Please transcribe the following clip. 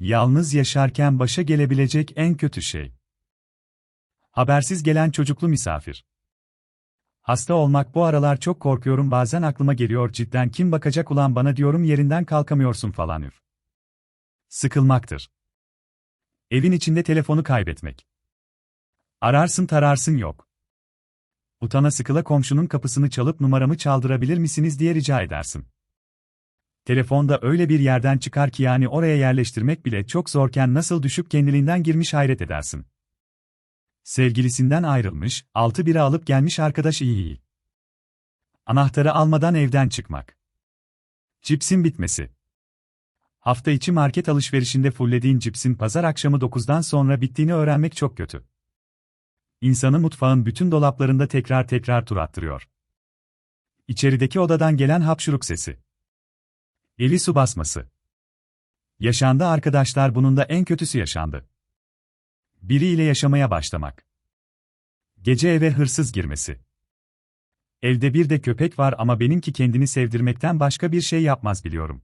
Yalnız yaşarken başa gelebilecek en kötü şey. Habersiz gelen çocuklu misafir. Hasta olmak bu aralar çok korkuyorum bazen aklıma geliyor cidden kim bakacak ulan bana diyorum yerinden kalkamıyorsun falan üf. Sıkılmaktır. Evin içinde telefonu kaybetmek. Ararsın tararsın yok. Utana sıkıla komşunun kapısını çalıp numaramı çaldırabilir misiniz diye rica edersin. Telefonda öyle bir yerden çıkar ki yani oraya yerleştirmek bile çok zorken nasıl düşüp kendiliğinden girmiş hayret edersin. Sevgilisinden ayrılmış, altı bira alıp gelmiş arkadaş iyi iyi. Anahtarı almadan evden çıkmak. Cipsin bitmesi. Hafta içi market alışverişinde fullediğin cipsin pazar akşamı 9'dan sonra bittiğini öğrenmek çok kötü. İnsanı mutfağın bütün dolaplarında tekrar tekrar tur attırıyor. İçerideki odadan gelen hapşuruk sesi. Eli su basması. Yaşandı arkadaşlar bunun da en kötüsü yaşandı. Biriyle yaşamaya başlamak. Gece eve hırsız girmesi. Evde bir de köpek var ama benimki kendini sevdirmekten başka bir şey yapmaz biliyorum.